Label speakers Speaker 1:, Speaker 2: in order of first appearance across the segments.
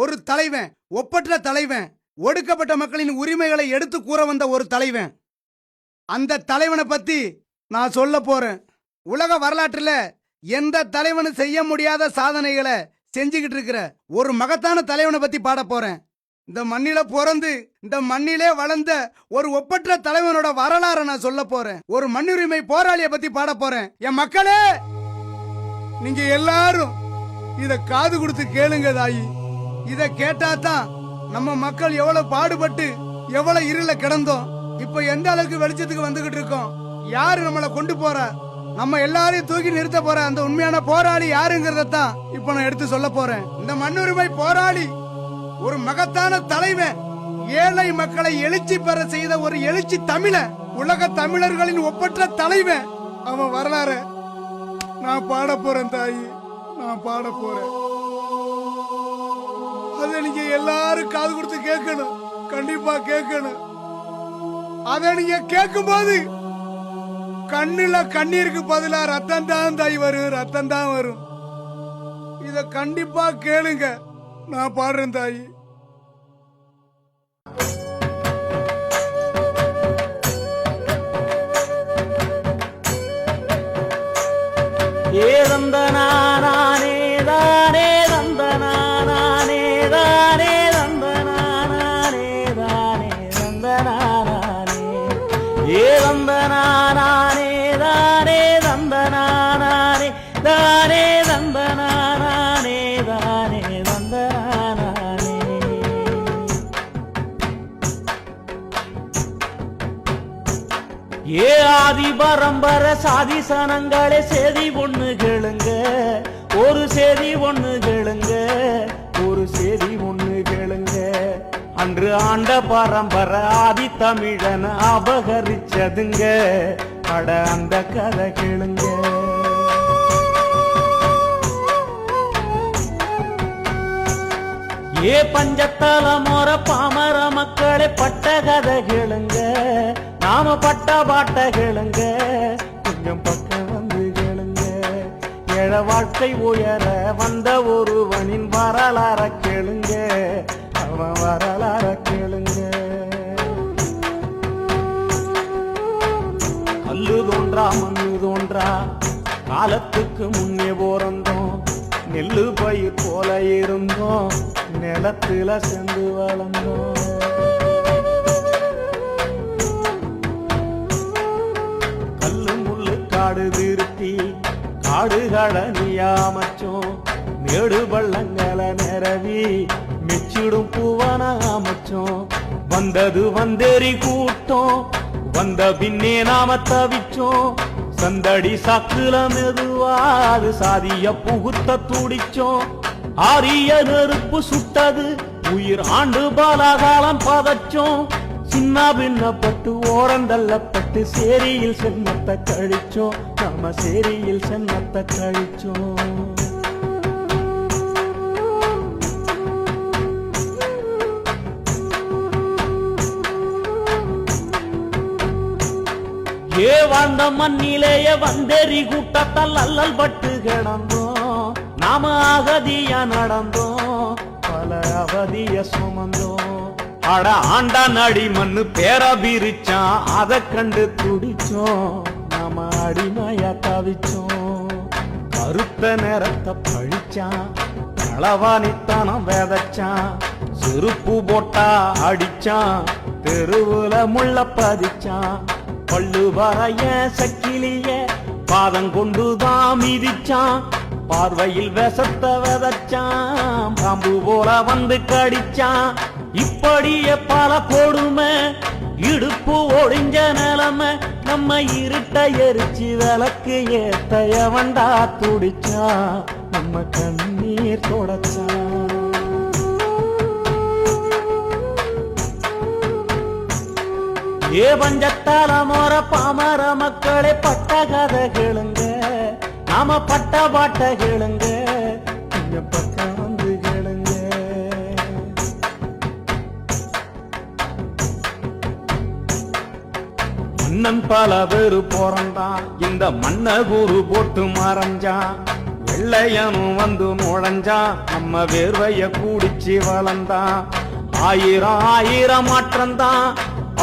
Speaker 1: ஒரு தலைவன் ஒப்பற்ற தலைவன் ஒடுக்கப்பட்ட மக்களின் உரிமைகளை எடுத்து கூற வந்த ஒரு தலைவன். அந்த தலைவனை பத்தி நான் சொல்ல போறேன். உலக வரலாற்றுல எந்த தலைவனும் செய்ய முடியாத சாதனைகளை செஞ்சுக்கிட்டு இருக்கிற ஒரு மகத்தான தலைவனை பத்தி பாட போறேன். இந்த மண்ணில பிறந்து இந்த மண்ணிலே வளர்ந்த ஒரு ஒப்பற்ற தலைவனோட வரலாறை நான் சொல்ல போறேன். ஒரு மண்ணுரிமை போராளிய பத்தி பாட போறேன். என் மக்களே நீங்க எல்லாரும் இத காது கொடுத்து கேளுங்க தாயி. இத கேட்டாதான் நம்ம மக்கள் எவ்வளவு பாடுபட்டு எவ்வளவு இருள கிடந்தோம். இப்ப எந்த அளவுக்கு வெளிச்சத்துக்கு வந்துகிட்டு இருக்கோம்? யாரு நம்மள கொண்டு போற? நம்ம எல்லாரையும் தூக்கி நிறுத்த போற அந்த உண்மையான போராளி யாருங்கிறத தான் இப்ப நான் எடுத்து சொல்ல போறேன். இந்த மண்ணுரிமை போராளி ஒரு மகத்தான தலைவன். ஏழை மக்களை எழுச்சி பெற செய்த ஒரு எழுச்சி தமிழ உலக தமிழர்களின் ஒப்பற்ற தலைவன். அவன் வரலாறு. நான் பாட போறேன் தாயி. நான் பாட போறேன். அதை நீங்க எல்லாரும் காது கொடுத்து கேட்கணும். கண்டிப்பா கேட்கணும். அதை நீங்க கேட்கும் போது கண்ணுல கண்ணீருக்கு பதிலா ரத்தம் தான் தாய் வரும் ரத்தம் தான் வரும். இத கண்டிப்பா கேளுங்க. நான் பாடுறேன் தாய்.
Speaker 2: ஏதந்தனா ஏ ஆதி பரம்பர சாதி சனங்களே செதி ஒண்ணு கேளுங்க. ஒரு செதி ஒண்ணு கேளுங்க. ஒரு செதி ஒண்ணு கேளுங்க. அன்று ஆண்ட பரம்பர ஆதி தமிழன் அபகரிச்சதுங்க. அட அந்த கதை கேளுங்க. ஏ பஞ்சத்தல மோர பாமர மக்களே பட்ட கதை கேளுங்க. நாம பட்ட பாட்ட கேளுங்க கொஞ்சம் பக்கம் வந்து கேளுங்க. ஏழ வாழ்க்கை உயர வந்த ஒருவனின் வரலாற கேளுங்க. அவன் வரலாற கேளுங்க. கல்லு தோன்றா மண்ணு தோன்றா காலத்துக்கு முன்னே போறந்தோம். நெல்லு பயிர் போல இருந்தோம். நிலத்துல சென்று வளர்ந்தோம். காடு திருத்தி காடுகளை நீயாமச்சோம். மேடு பள்ளங்களை நிரவி மிச்சிடும் பூவன அமைச்சோம். வந்தது வந்தேறி கூட்டம் வந்த பின்னே நாம தவிச்சோம் சந்தடி சாக்குல மெதுவாது சாதிய புகுத்த துடிச்சோம். ஆரிய நெருப்பு சுட்டது உயிர் ஆண்டு பாலாகாலம் பதச்சோம். சின்ன பின்னப்பட்டு ஓரந்தள்ளப்பட்டு சேரியில் சென்னத்தை கழிச்சோம். நம்ம சேரியில் சென்னத்தை கழிச்சோம். ஏ வாழ்ந்த மண்ணிலேய வந்தேறி கூட்டத்தால் அல்லல் பட்டு கிடந்தோம். நாம அகதியா நடந்தோம். பல அவதிய சுமந்தோம். அட ஆண்டா நடி மண்ணு பேரா பிரிச்சான். அதை கண்டு துடிச்சோம். நாம அடிமையா தவிச்சோம். கருத்த நேரத்தை பழிச்சான். களவாணித்தனம் விதைச்சான். செருப்பு போட்டா அடிச்சான். தெருவுல முள்ள பதிச்சான். பள்ளு வரைய சக்கிலிய பாதம் கொண்டுதான் மிதிச்சான். பார்வையில் விஷத்த விதைச்சான். பாம்பு போல வந்து கடிச்சான். இப்படியே பல கொடுமை. இடுப்பு ஒடிஞ்ச நிலமை. நம்ம இருட்ட எரிச்சு விளக்கு ஏத்தைய வண்டா நம்ம கண்ணீர் தொடச்சா. ஏ பஞ்சத்தால மோர பாமர மக்களே பட்ட கதை கேளுங்க நாம பட்ட பாட்ட கேளுங்க. அண்ணன் பல பேரு பிறந்தான் இந்த மன்ன குரு போட்டு மறைஞ்சான் வெள்ளையனும் வந்து நுழைஞ்சான் நம்ம வேர்வைய கூடிச்சு வளர்ந்தான் ஆயிரம் ஆயிரம் மாற்றம்தான்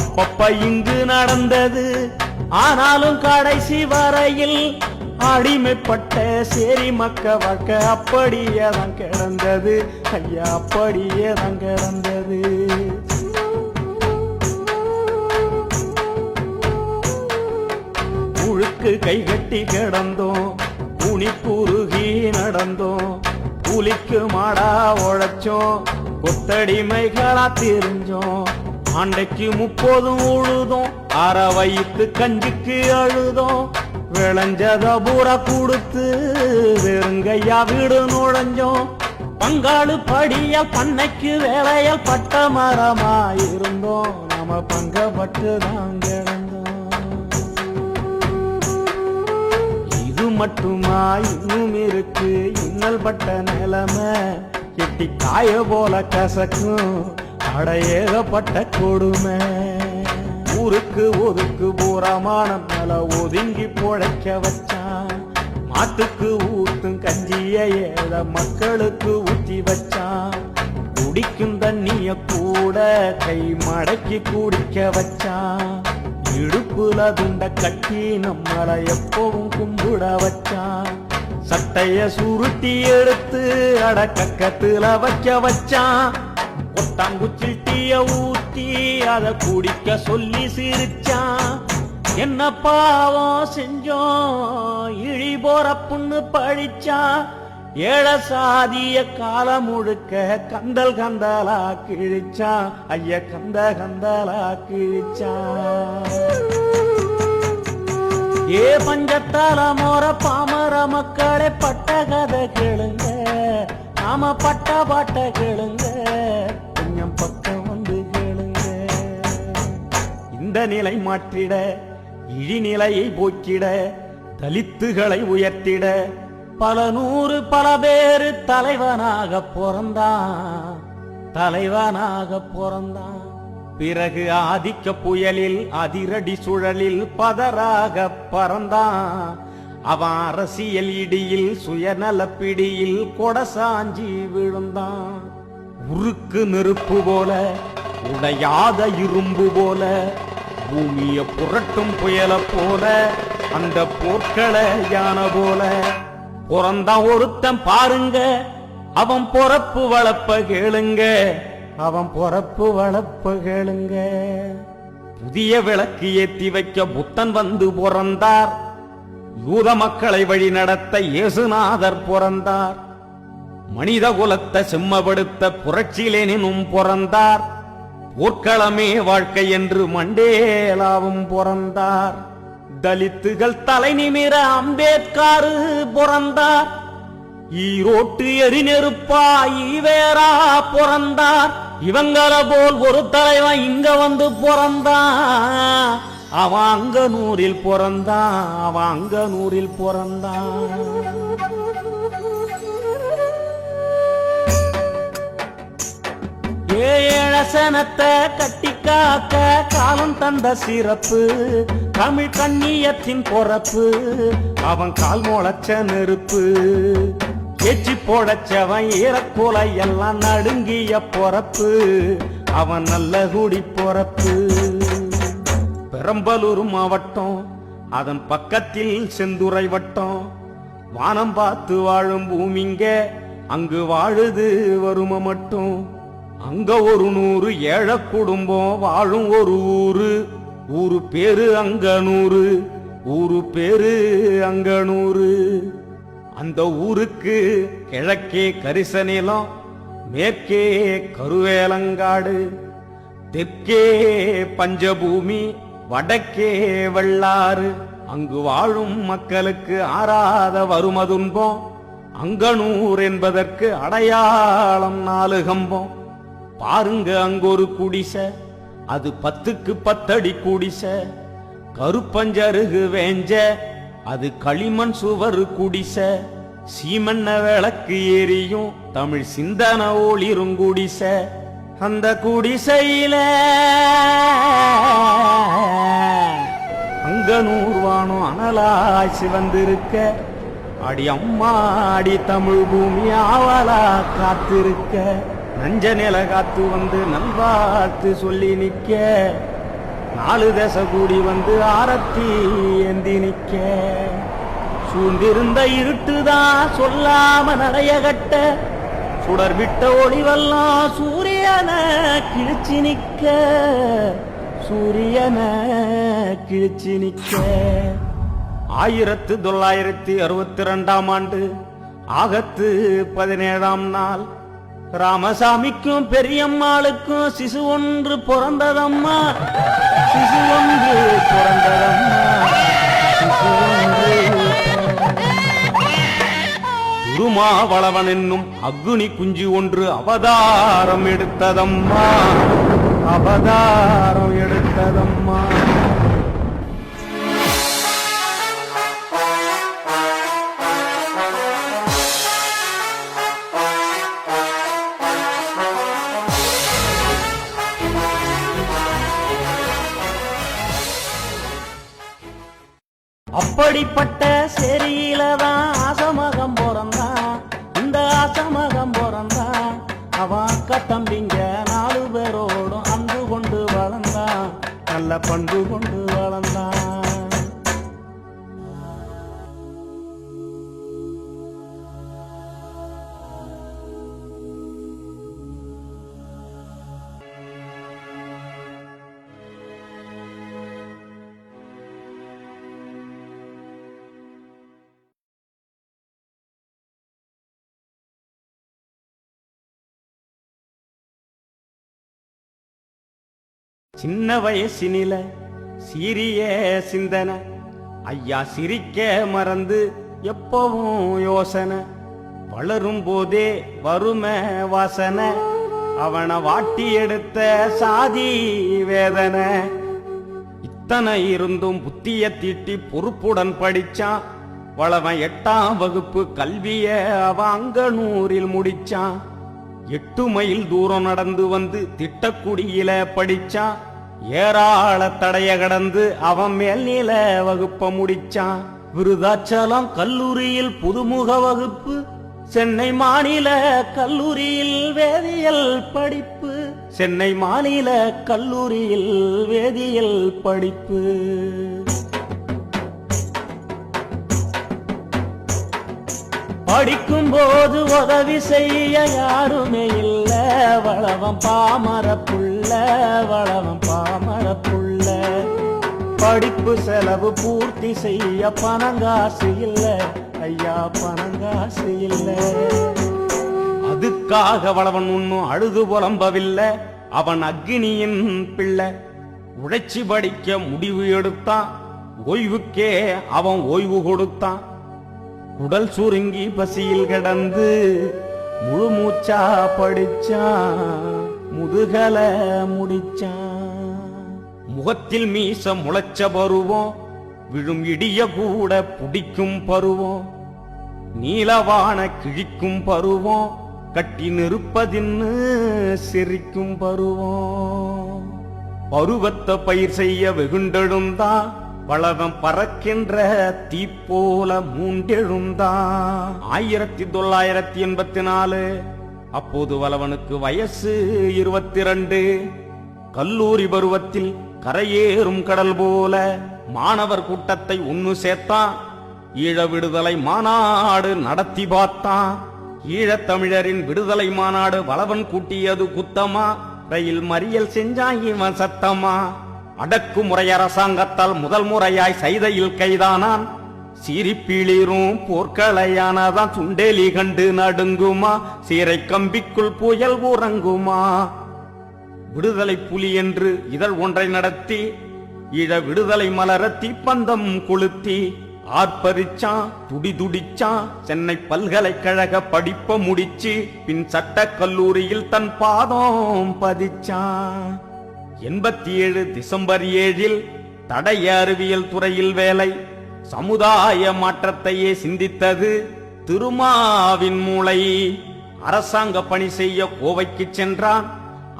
Speaker 2: அப்பப்ப இங்கு நடந்தது. ஆனாலும் கடைசி வரையில் அடிமைப்பட்ட சேரி மக்க வக்க அப்படியே தான் கிடந்தது. ஐயா அப்படியே தான் கிடந்தது. கண்ணுக்கு கைகட்டி கிடந்தோம். குனி குறுகி நடந்தோம். புலிக்கு மாடா உழைச்சோம். கொத்தடிமைகளா தெரிஞ்சோம். ஆண்டைக்கு முப்பதும் உழுதும். அற வயிற்று கஞ்சிக்கு அழுதும். விளைஞ்சத பூரா கொடுத்து வெறுங்கையா வீடு நுழைஞ்சோம். பங்காளு படிய பண்ணைக்கு வேலைய பட்ட மரமா இருந்தோம் நம்ம பங்கப்பட்டு தான் மட்டுமாய் இன்னும் இருக்கு இன்னல் பட்ட நிலமை. எட்டி காய போல கசக்கும் அட ஏகப்பட்ட கொடுமை. ஊருக்கு ஒதுக்கு பூரமான மேல ஒதுங்கி பொழைக்க வச்சான். மாட்டுக்கு ஊத்தும் கஞ்சிய ஏழ மக்களுக்கு ஊத்தி வச்சான். குடிக்கும் தண்ணிய கூட கை மடக்கி குடிக்க வச்சான். இடுப்புல துண்ட கட்டி நம்மள எப்பவும் கும்பிட வச்சான். சட்டைய சுருட்டி எடுத்து அட கக்கத்துல வைக்க வச்சான். கொட்டாங்குச்சில் டீய ஊத்தி அத குடிக்க சொல்லி சிரிச்சான். என்ன பாவம் செஞ்சோம் இழி போற புண்ணு பழிச்சான். ஏழ சாதிய காலம் முழுக்க கந்தல் கந்தலா கிழிச்சான் ஐய கந்த கந்தலா கிழிச்சான் ஏ பஞ்சத்தால மோர பாமர மக்களே பட்ட கதை கேளுங்க நாம பட்ட பாட்ட கேளுங்க கொஞ்சம் பக்கம் வந்து கேளுங்க. இந்த நிலை மாற்றிட இழிநிலையை போக்கிட தலித்துகளை உயர்த்திட பல நூறு பல பேரு தலைவனாக பிறந்தான். தலைவனாக பிறந்தான். பிறகு ஆதிக்க புயலில் அதிரடி சுழலில் பதராக பறந்தான். அவன் அரசியல் இடியில் சுயநல பிடியில் கொடசாஞ்சி விழுந்தான். உருக்கு நெருப்பு போல உடையாத இரும்பு போல பூமிய புரட்டும் புயல போல அந்த போர்க்கள யானை போல பிறந்தான் ஒருத்தன் பாருங்க அவன் பொறப்பு வளப்ப கேளுங்க. அவன் பொறப்பு வளப்ப கேளுங்க. புதிய விளக்கு ஏத்தி வைக்க புத்தன் வந்து பிறந்தார். யூத மக்களை வழி நடத்த இயேசுநாதர் பிறந்தார். மனித குலத்தை செம்மப்படுத்த புரட்சியிலேனும் பிறந்தார். போர்க்களமே வாழ்க்கை என்று மண்டேலாவும் பிறந்தார். தலித்துகள் தலை நிமிர அம்பேத்காரு பிறந்தார். ஈரோட்டு எரிநெருப்பா ஈவேரா பிறந்தார். இவங்கள போல் ஒரு தலைவன் இங்க வந்து பிறந்தான். அவன் அங்க நூறில் பிறந்தான் அவன் அங்க நூறில் பிறந்தான். ஏழசனத்தை கட்டி காக்க காலம் தந்த சிறப்பு தமிழ் கண்ணியத்தின் பொறப்பு அவன் கால் முளைச்ச நெருப்பு. எச்சி போடச்சவன் ஈரக்கூலை எல்லாம் நடுங்கிய பொறப்பு அவன் நல்ல குடி பொறப்பு. பெரம்பலூர் மாவட்டம் அதன் பக்கத்தில் செந்துறை வட்டம். வானம் பார்த்து வாழும் பூமிங்க அங்கு வாழுது வறுமை மட்டும். அங்க ஒரு நூறு ஏழை குடும்பம் வாழும் ஒரு ஊரு. ஊரு பேரு அங்க நூறு ஊரு பேரு அங்க நூறு அந்த ஊருக்கு கிழக்கே கரிச நிலம் மேற்கே கருவேலங்காடு தெற்கே பஞ்சபூமி வடக்கே வெள்ளாறு. அங்கு வாழும் மக்களுக்கு ஆறாத வருமதுன்பம் அங்கனூர் என்பதற்கு அடையாளம் நாலு கம்பம். பாருங்க அங்கொரு குடிசை. அது பத்துக்கு பத்தடி குடிசை. கருப்பஞ்சருகு வேஞ்ச. அது களிமண் சுவர் குடிசை. சீமண்ண விளக்கு எரியும் தமிழ் சிந்தன ஒளிரும் குடிசை. அந்த குடிசையில அங்க நூறுவானம் அனலாய் சிவந்திருக்க. அடி அம்மா அடி தமிழ் பூமி ஆவலா காத்திருக்க. நஞ்ச நில காத்து வந்து நல்வாழ்த்து சொல்லி நிக்க நாலு தேச கூடி வந்து ஆரத்தி ஏந்தி நிக்க சூழ்ந்திருந்த இருட்டுதான் சொல்லாம நடைய கட்ட சுடர் விட்ட ஒளிவெல்லாம் சூரியன கிழிச்சு நிக்க சூரியன கிழிச்சு நிக்க ஆயிரத்து தொள்ளாயிரத்தி அறுபத்தி ரெண்டாம் ஆண்டு ஆகத்து பதினேழாம் நாள் ராமசாமிக்கும் பெரியம்மாளுக்கும் சிசு ஒன்று பிறந்ததம்மா. சிசு ஒன்று பிறந்ததம்மா. சிசு ஒன்று திருமாவளவன் என்னும் அக்னி குஞ்சு ஒன்று அவதாரம் எடுத்ததம்மா. அவதாரம் எடுத்ததம்மா. அப்படிப்பட்ட சே சின்ன வயசினில சிறிய சிந்தனை. ஐயா சிரிக்க மறந்து எப்பவும் யோசனை. வளரும் போதே வரும வாசனை. அவனை வாட்டி எடுத்த சாதி வேதனை. இத்தனை இருந்தும் புத்திய தீட்டி பொறுப்புடன் படிச்சான். வளவன் எட்டாம் வகுப்பு கல்விய அவன் அங்கனூரில் முடிச்சான். எட்டு மைல் தூரம் நடந்து வந்து திட்டக்குடியில படிச்சான். ஏராள தடைய கடந்து அவன் மேல் நில வகுப்ப முடிச்சான். விருதாச்சலம் கல்லூரியில் புதுமுக வகுப்பு சென்னை மாநில கல்லூரியில் வேதியியல் படிப்பு சென்னை மாநில கல்லூரியில் வேதியியல் படிப்பு. படிக்கும் போது உதவி செய்ய யாருமே இல்ல வளவம் பாமர புள்ள வளவம் பாமர புள்ள. படிப்பு செலவு பூர்த்தி செய்ய பணங்காசு இல்ல. ஐயா பணங்காசு இல்ல. அதுக்காக வளவன் ஒன்னும் அழுது புலம்பவில்லை. அவன் அக்னியின் பிள்ளை. உழைச்சி படிக்க முடிவு எடுத்தான். ஓய்வுக்கே அவன் ஓய்வு கொடுத்தான். உடல் சுருங்கி பசியில் கிடந்து முழு மூச்சா படிச்சான். முதுகல முடிச்சான் முகத்தில் மீச முளைச்ச பருவம் விழும் இடிய கூட பிடிக்கும் பருவம். நீலவான கிழிக்கும் பருவம் கட்டி நிற்பதின்னு சிரிக்கும் பருவம். பருவத்தை பயிர் செய்ய வெகுண்டெழுந்தான் வளவம் பறக்கின்ற தீப்போல மூண்டெழுந்தான் ஆயிரத்தி தொள்ளாயிரத்தி எண்பத்தி நாலு அப்போது வளவனுக்கு வயசு இருபத்தி ரெண்டு கல்லூரி பருவத்தில் கரையேறும் கடல் போல மாணவர் கூட்டத்தை ஒன்னு சேர்த்தான். ஈழ விடுதலை மாநாடு நடத்தி பார்த்தான். ஈழத்தமிழரின் விடுதலை மாநாடு வளவன் கூட்டியது குத்தமா? ரயில் மறியல் செஞ்சான் இவன் சத்தமா? அடக்குமுறை அரசாங்கத்தால் முதல் முறையாய் சைதையில் கைதானான். சிரிப்பிளிரும் போர்க்கலையானதான் சுண்டேலி கண்டு நடுங்குமா? சீரை கம்பிக்குள் புயல் உறங்குமா? விடுதலை புலி என்று இதழ் ஒன்றை நடத்தி ஈழ விடுதலை மலர தீப்பந்தம் கொளுத்தி ஆர்ப்பரிச்சான் துடி துடிச்சான் சென்னை பல்கலைக்கழக படிப்ப முடிச்சு பின் சட்ட கல்லூரியில் தன் பாதம் பதிச்சான் எண்பத்தி ஏழு டிசம்பர் ஏழில் தடய அறிவியல் துறையில் வேலை சமுதாய மாற்றத்தையே சிந்தித்தது திருமாவின் மூளை. அரசாங்க பணி செய்ய கோவைக்கு சென்றான்.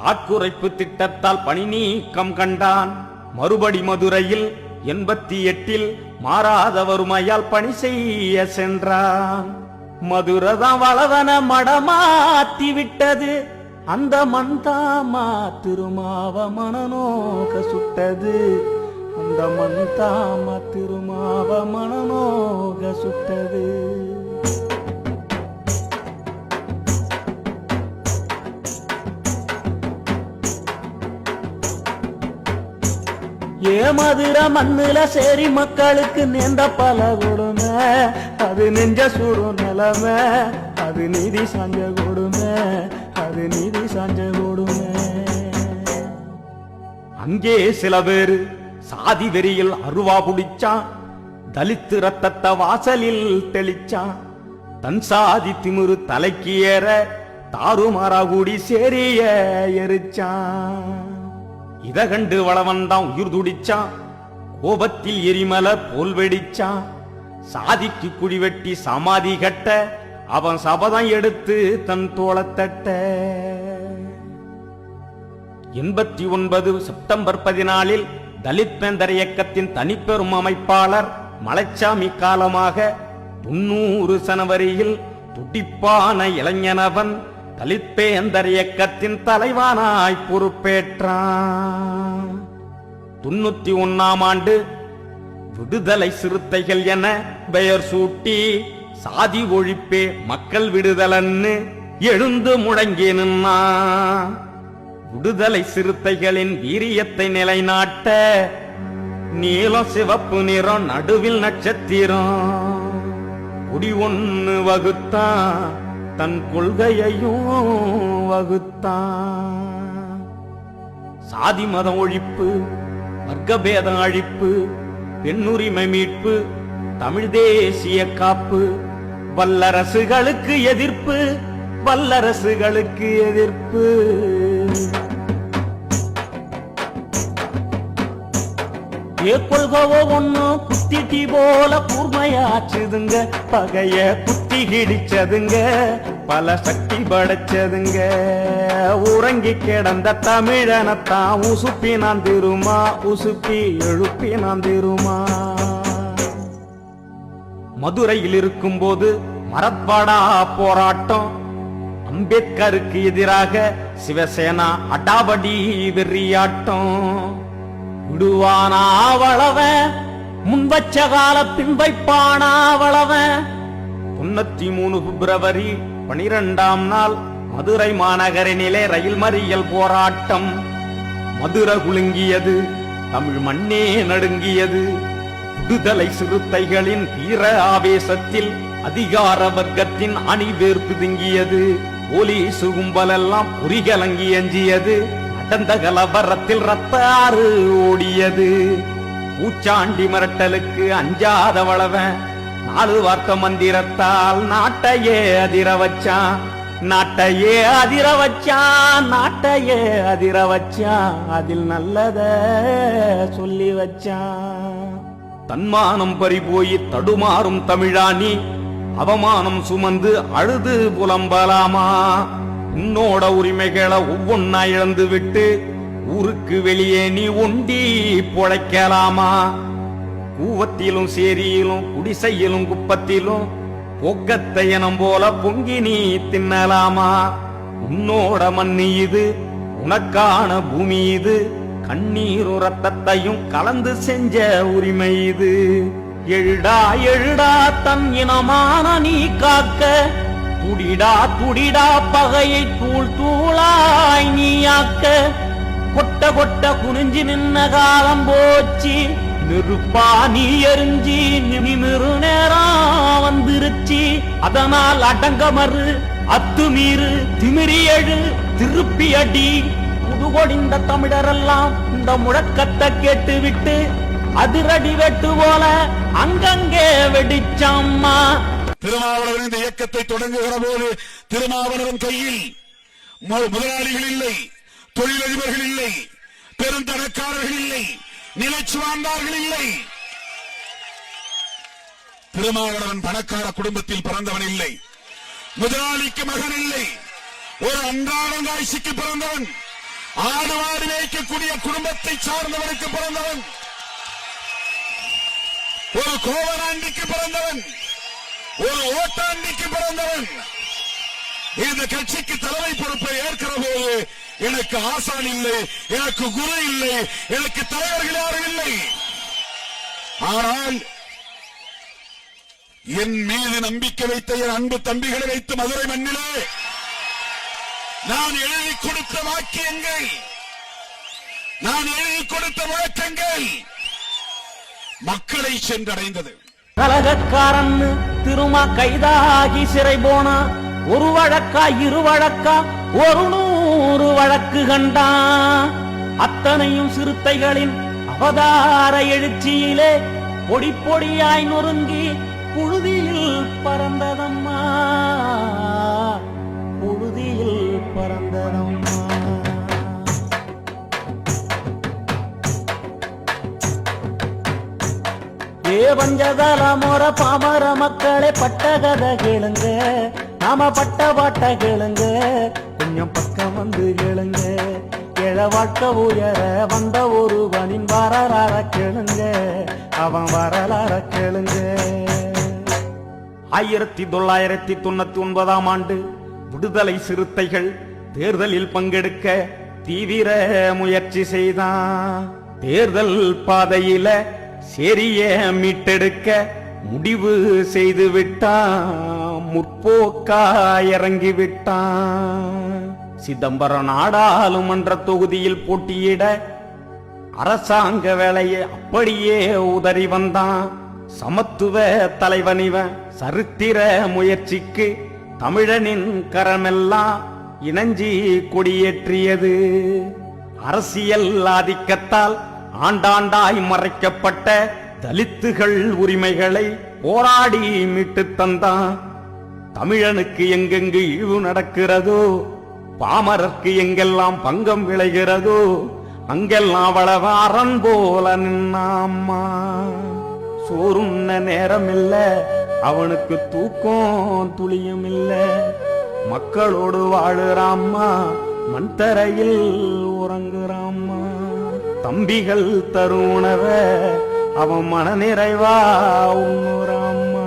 Speaker 2: ஆட்குறைப்பு திட்டத்தால் பணி நீக்கம் கண்டான். மறுபடி மதுரையில் எண்பத்தி எட்டில் மாறாத வறுமையால் பணி செய்ய சென்றான். மதுரதான் வளவன மடமாத்தி விட்டது அந்த மந்தாமா திருமாவ மனநோக சுட்டது. அந்த மந்தாமா திருமாவ மனமோக சுட்டது ஏமதுர மண்ணுல சேரி மக்களுக்கு நேர்ந்த பல கொடுமை. அது நெஞ்ச சூடும் நிலமை. அது நீதி சாஞ்ச கொடுமை. அது நீதி சாஞ்ச கொடுமை. அங்கே சில பேரு சாதி வெறியில் அருவா புடிச்சான். தலித்து ரத்தத்தை வாசலில் தெளிச்சான். தன் சாதி திமிரு தலைக்கு ஏற தாறுமாறா கூடி சேரிய எரிச்சான். இத கண்டு வளவன் தான் உயிர் துடிச்சான். கோபத்தில் எரிமல போல் வெடிச்சான். சாதிக்கு குழி வெட்டி சமாதி கட்ட அவன் சபதம் எடுத்து தன் தோளத்தட்ட எண்பத்தி ஒன்பது செப்டம்பர் பதினாலில் தலித் பேந்தர் இயக்கத்தின் தனிப்பெரும் அமைப்பாளர் மலைச்சாமி காலமாக தொண்ணூறு சனவரியில் துடிப்பான இளைஞனவன் தலித்பேந்தர் இயக்கத்தின் தலைவானாய் பொறுப்பேற்றான். தொண்ணூத்தி ஒன்னாம் ஆண்டு விடுதலை சிறுத்தைகள் என பெயர் சூட்டி சாதி ஒழிப்பே மக்கள் விடுதலன்னு எழுந்து முழங்கி நின்னான். விடுதலை சிறுத்தைகளின் வீரியத்தை நிலைநாட்ட நீலம் சிவப்பு நிறம் நடுவில் நட்சத்திரம். குடி ஒன்னு வகுத்தா தன் கொள்கையையும் வகுத்தா. சாதி மத ஒழிப்பு வர்க்கபேத அழிப்பு பெண்ணுரிமை மீட்பு தமிழ் தேசிய காப்பு. வல்லரசுகளுக்கு எதிர்ப்பு வல்லரசுகளுக்கு எதிர்ப்பு. ஏற்கொள்கவோ ஒண்ணு குத்திட்டி போல கூர்மையாச்சுதுங்க. பகைய குத்தி கிடிச்சதுங்க பல சக்தி படைச்சதுங்க. உறங்கி கிடந்த தமிழனத்தான் உசுப்பி நான் திருமா. உசுப்பி எழுப்பி நான் திருமா. மதுரையில் இருக்கும்போது மரத்வாடா போராட்டம். அம்பேத்கருக்கு எதிராக சிவசேனா அடாபடி வெறியாட்டம். விடுவானா முன்பச்ச முன்வச்ச கால பின் வைப்பானா தொண்ணூத்தி மூணு பிப்ரவரி பனிரெண்டாம் நாள் மதுரை மாநகரினிலே ரயில் மறியல் போராட்டம். மதுரை குலுங்கியது தமிழ் மண்ணே நடுங்கியது. விடுதலை சிறுத்தைகளின் வீர ஆவேசத்தில் அதிகார வர்க்கத்தின் அணிவேற்பு திங்கியது. போலீசு கும்பலெல்லாம் பொறிகலங்கி அஞ்சியது நடந்த கலவரத்தில் ரத்தாறு ஓடியது. பூச்சாண்டி மிரட்டலுக்கு அஞ்சாத வளவன். நாலு வார்த்த மந்திரத்தால் நாட்டையே அதிர வச்சான். நாட்டையே அதிர வச்சான் நாட்டையே அதிர வச்சான். அதில் நல்லத சொல்லி வச்சான். தன்மானம் பறி போய் தடுமாறும் தமிழானி அவமானம் சுமந்து அழுது புலம்பலாமா? உன்னோட உரிமைகளை ஒவ்வொன்னா இழந்து விட்டு ஊருக்கு வெளியே நீ ஒண்டி பொழைக்கலாமா? கூவத்திலும் சேரியிலும் குடிசையிலும் குப்பத்திலும் பொக்கத்தையனம் போல பொங்கி நீ தின்னலாமா? உன்னோட மண்ணு இது உனக்கான பூமி இது கண்ணீரும் ரத்தத்தையும் கலந்து செஞ்ச உரிமை இது. எழுடா எழுடா தன் இனமான நீ காக்க துடிடா துடிடா பகையை தூள் தூளாய் நீயாக்க. கொட்ட கொட்ட குனிஞ்சு நின்ன காலம் போச்சு. நெருப்பா நீ எரிஞ்சி நிமிரு நேரம் வந்துருச்சு. அதனால் அடங்க மறு அத்துமீறு திமிரி எழு திருப்பி அடி. புதுகொடிந்த தமிழரெல்லாம் இந்த முழக்கத்தை கேட்டுவிட்டு அதிரடி வெட்டு போல அங்கங்கே வெடிச்சம்மா.
Speaker 3: திருமாவளவன் இந்த இயக்கத்தை தொடங்குகிற போது திருமாவளவன் கையில் முதலாளிகள் இல்லை தொழிலதிபர்கள் இல்லை பெருந்தனக்காரர்கள் இல்லை நிலச்சுவார்ந்தார்கள் இல்லை. திருமாவளவன் பணக்கார குடும்பத்தில் பிறந்தவன் இல்லை. முதலாளிக்கு மகன் இல்லை. ஒரு அன்றாடங்காய்ச்சிக்கு பிறந்தவன். ஆடு மாடு மேய்க்கக்கூடிய குடும்பத்தை சார்ந்தவனுக்கு பிறந்தவன். ஒரு கோவராண்டிக்கு பிறந்தவன். ஒரு ஓட்டாண்டிக்கு பிறந்தவன். இந்த கட்சிக்கு தலைமை பொறுப்பை ஏற்கிற போது எனக்கு ஆசான் இல்லை எனக்கு குரு இல்லை எனக்கு தலைவர்கள் யாரும் இல்லை. ஆனால் என் மீது நம்பிக்கை வைத்த என் அன்பு தம்பிகளை வைத்து மதுரை மண்ணிலே நான் எழுதி கொடுத்த வாக்கியங்கள் நான் எழுதி கொடுத்த முழக்கங்கள் மக்களை சென்றடைந்தது.
Speaker 2: கலகக்காரன்னு திருமா கைதாகி சிறை போனா ஒரு வழக்கா இரு வழக்கா ஒரு நூறு வழக்கு கண்டான் அத்தனையும் சிறுத்தைகளின் அவதார எழுச்சியிலே பொடி பொடியாய் நொறுங்கி புழுதியில் பறந்ததம்மா. புழுதியில் பறந்ததம்மா. பஞ்சதல மொர பாமர மக்களே பட்ட கதை கேளுங்க. நாம பட்ட பாட்ட கேளுங்க. கொஞ்சம் பக்கம் வந்து கேளுங்க. கிழ வாழ்க்கை உயர வந்த ஒருவனின் வரலாற கேளுங்க. அவன் வரலாற கேளுங்க. ஆயிரத்தி தொள்ளாயிரத்தி தொண்ணூத்தி ஒன்பதாம் ஆண்டு விடுதலை சிறுத்தைகள் தேர்தலில் பங்கெடுக்க தீவிர முயற்சி செய்தான். தேர்தல் பாதையில செரிய மீட்டெடுக்க முடிவு செய்து விட்டான் முற்போக்கா இறங்கி விட்டான் சிதம்பரம் நாடாளுமன்ற தொகுதியில் போட்டியிட அரசாங்க வேலையை அப்படியே உதறி வந்தான். சமத்துவ தலைவன் இவன் சரித்திர முயற்சிக்கு தமிழனின் கரமெல்லாம் இணஞ்சி கொடியேற்றியது. அரசியல் ஆதிக்கத்தால் ஆண்டாண்டாய் மறைக்கப்பட்ட தலித்துகள் உரிமைகளை போராடி மீட்டு தந்தான் தமிழனுக்கு எங்கெங்கு இழிவு நடக்கிறதோ பாமரர்க்கு எங்கெல்லாம் பங்கம் விளைகிறதோ அங்கெல்லாம் வளவ அரண் போல நின்னாம்மா. சோறுண்ண நேரம் இல்ல அவனுக்கு தூக்கம் துளியும் இல்ல மக்களோடு வாழுறாம்மா மண் தரையில் தம்பிகள் தரும் உணவ மன நிறைவா உண்ணுறாம்மா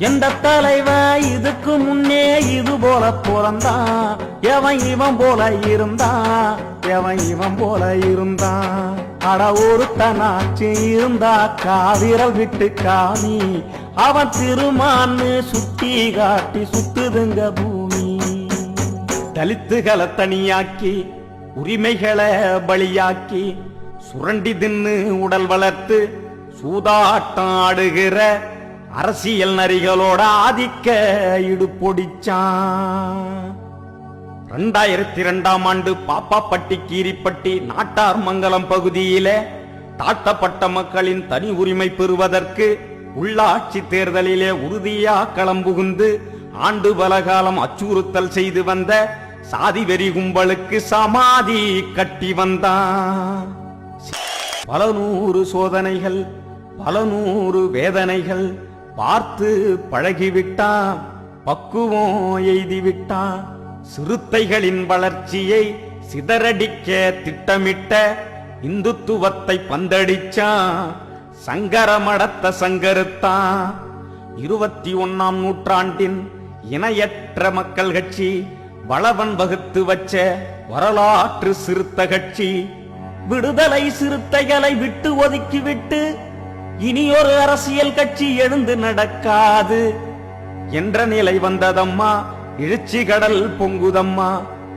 Speaker 2: எந்த தலைவ இதுக்கு முன்னே இது போல பிறந்தான் எவன் இவன் போல இருந்தான் எவன் இவன் போல இருந்தான் அட ஒருத்தனாச்சு இருந்தா காவிரல் விட்டு காமி அவன் திருமான்னு சுட்டி காட்டி சுத்துதுங்க பூ தலித்துகளை தனியாக்கி உரிமைகளை பலியாக்கி சுரண்டி தின்னு உடல் வளர்த்து சூதாட்டம் ஆடுகிற அரசியல் நரிகளோட ஆதிக்க இடுப்பொடிச்சான். ரெண்டாயிரத்தி ரெண்டாம் ஆண்டு பாப்பாப்பட்டி கீரிப்பட்டி நாட்டார் மங்கலம் பகுதியிலே தாழ்த்தப்பட்ட மக்களின் தனி உரிமை பெறுவதற்கு உள்ளாட்சி தேர்தலிலே உறுதியா களம்புகுந்து ஆண்டு பலகாலம் அச்சுறுத்தல் செய்து வந்த சாதி வெறி கும்பலுக்கு சமாதி கட்டி வந்தான். பல நூறு சோதனைகள் பல நூறு வேதனைகள் பார்த்து பழகிவிட்டான். பக்குவம் எய்திவிட்டான். சிறுத்தைகளின் வளர்ச்சியை சிதறடிக்க திட்டமிட்ட இந்துத்துவத்தை பந்தடிச்சான். சங்கரமடத்த சங்கருத்தான். இருபத்தி ஒன்னாம் நூற்றாண்டின் இணையற்ற மக்கள் கட்சி வளவன் வகுத்து வச்ச வரலாற்று சிறுத்த கட்சி விடுதலை சிறுத்தைகளை விட்டு ஒதுக்கிவிட்டு இனி ஒரு அரசியல் கட்சி எழுந்து நடக்காது. என்ற நிலை வந்ததம்மா இழுச்சி கடல் பொங்குதம்மா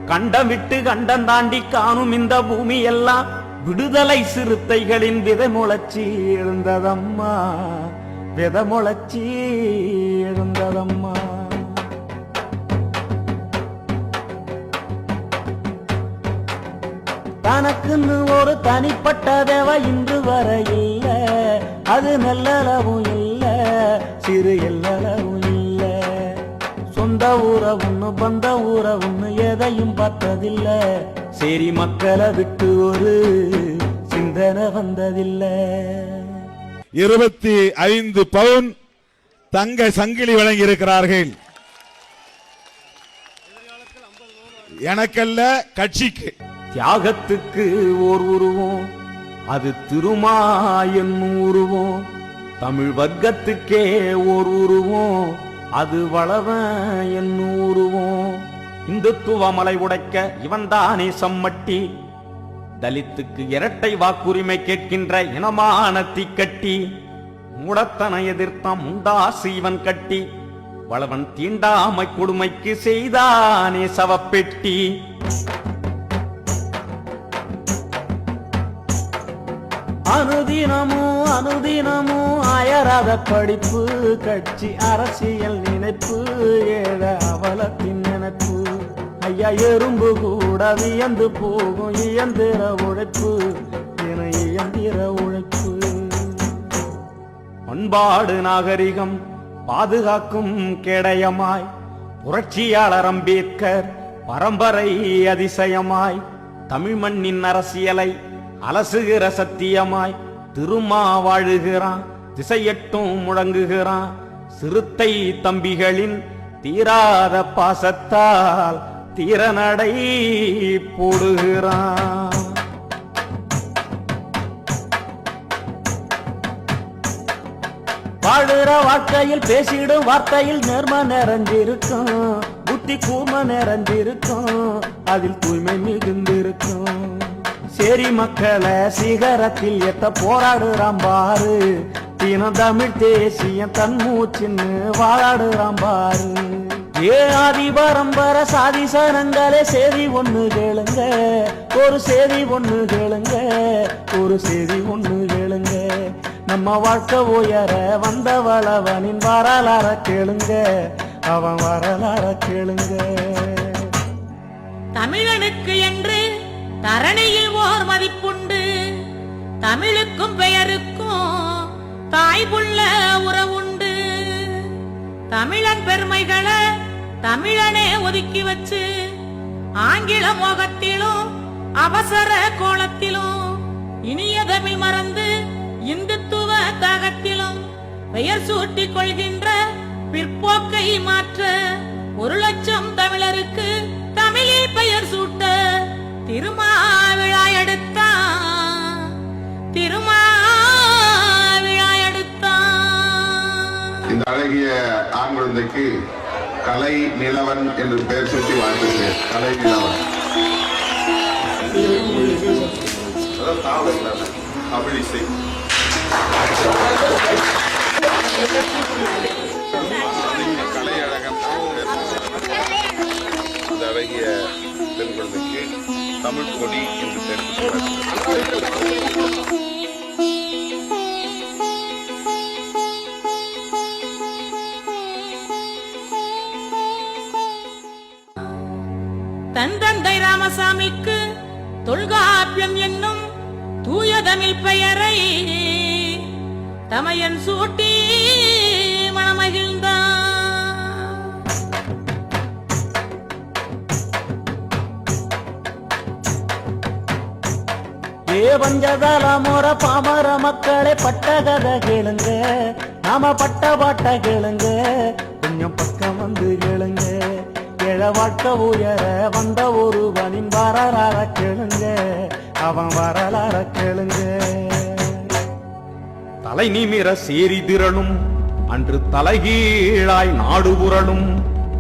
Speaker 2: கண்டம் விட்டு கண்டம் தாண்டி காணும் இந்த பூமி எல்லாம் விடுதலை சிறுத்தைகளின் விதை முளைச்சி எழுந்ததம்மா விதை முளைச்சி எழுந்ததம்மா. தனக்குன்னு ஒரு தனிப்பட்ட தேவை இன்று வர இல்ல. அது நல்லளவும் இல்ல. சிறு எல்லளவும் இல்ல. சொந்த உறவுன்னு பந்த உறவுன்னு எதையும் பார்த்ததில்ல. சரி மக்களை விட்டு ஒரு சிந்தனை வந்ததில்லை.
Speaker 3: இருபத்தி ஐந்து பவுன் தங்க சங்கிலி வழங்கி இருக்கிறார்கள் எனக்கல்ல கட்சிக்கு.
Speaker 2: தியாகத்துக்கு ஓர் உருவம் அது திருமா உருவம். தமிழ் வர்க்கத்துக்கே ஓர் உருவம் அது வளவன் என்னும் உருவம். இந்துத்துவ மலை உடைக்க இவன்தானே சம்மட்டி தலித்துக்கு இரட்டை வாக்குரிமை கேட்கின்ற இனமான தீக்கட்டி. மூடத்தன எதிர்த்தான் முண்டாசு இவன் கட்டி வளவன் தீண்டாமை கொடுமைக்கு செய்தானே சவப்பெட்டி. அனுதினமும் அனுதினமும் அயராத படிப்பு கட்சி அரசியல் நினைப்பு ஏழ அவலத்தின் நினைப்பு. ஐயா எறும்பு கூட வியந்து போகும் இயந்திர உழைப்பு என இயந்திர உழைப்பு. பண்பாடு நாகரிகம் பாதுகாக்கும் கேடயமாய் புரட்சியாளர் அம்பேத்கர் பரம்பரை அதிசயமாய் தமிழ் மண்ணின் அரசியலை அலசுகிற சத்தியமாய் திருமா வாழுகிறான் திசையட்டும் முழங்குகிறான். சிறுத்தை தம்பிகளின் தீராத பாசத்தால் தீரநடை போடுகிறான். வாழுற வாழ்க்கையில் பேசிடும் வார்த்தையில் நேர்ம நிறைஞ்சிருக்கும் புத்தி கூர்ம நிறைஞ்சிருக்கும் அதில் தூய்மை மிகுந்திருக்கும். ஏரி மக்களை சிகரத்தில் எத்த போராடுறான் பாரு. தினம் தமிழ் தேசியம் தன் மூச்சின்னு வாழாடுறான் பாரு. ஏ ஆதி பரம்பர சாதி சனங்களே செய்தி ஒண்ணு கேளுங்க. ஒரு செய்தி ஒண்ணு கேளுங்க. ஒரு செய்தி ஒண்ணு கேளுங்க. நம்ம வாழ்க்கை உயர வந்த வளவனின் வரலாற கேளுங்க. அவன் வரலாற கேளுங்க.
Speaker 4: தமிழனுக்கு என்று தரணியில் ஓர் மதிப்புண்டு. தமிழுக்கும் பெயருக்கும் தாய்புள்ள உறவுண்டு. தமிழன் பெருமைகளை தமிழனே ஒதுக்கி வச்சு ஆங்கில மோகத்திலும் அவசர கோலத்திலும் இனிய தமிழ் மறந்து இந்துத்துவ தாகத்திலும் பெயர் சூட்டிக் கொள்கின்ற பிற்போக்கை மாற்ற ஒரு லட்சம் தமிழருக்கு தமிழில் பெயர் சூட்ட திருமாவிழா எடுத்தான் திருமாவிழா எடுத்தான்
Speaker 5: இந்த அழகிய ஆண் குழந்தைக்கு கலை நிலவன் என்று பெயர் சூட்டி வாழ்த்துகிறேன். கலை நிலவன். இசை. கலை அழகன் இந்த அழகிய பெண் குழந்தைக்கு தமிழ் கொடி என்று பெயர்
Speaker 4: தன் தந்தை ராமசாமிக்கு தொல்காப்பியம் என்னும் தூய தமிழ் பெயரை தமையன் சூட்டி
Speaker 2: மனமகிழ்ந்த பஞ்சதால முற பாமர மக்களே பட்ட கதை கேளுங்க. நாம பட்ட பாட்ட கேளுங்க. கொஞ்சம் பக்கம் வந்து கேளுங்க. ஏழ வாழ்க்கை உயர வந்த ஒருவனின் வரலாற கேளுங்க. அவன் வரலாற கேளுங்க. தலை நிமிர சேரி திரளும். அன்று தலைகீழாய் நாடு புரளும்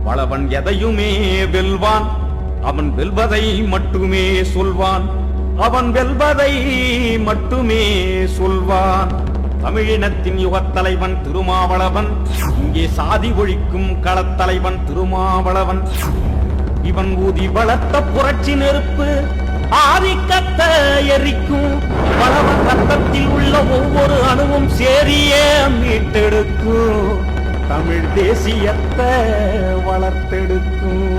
Speaker 2: வளவன் எதையுமே வெல்வான். அவன் வெல்வதை மட்டுமே சொல்வான். அவன் வெல்வதை மட்டுமே சொல்வான். தமிழினத்தின் யுகத்தலைவன் திருமாவளவன். இங்கே சாதி ஒழிக்கும் களத்தலைவன் திருமாவளவன். இவன் ஊதி வளர்த்த புரட்சி நெருப்பு ஆதிக்கத்த எரிக்கும். வளவன் ரத்தத்தில் உள்ள ஒவ்வொரு அணுவும் சேரியே மீட்டெடுக்கும். தமிழ் தேசியத்தை வளர்த்தெடுக்கும்.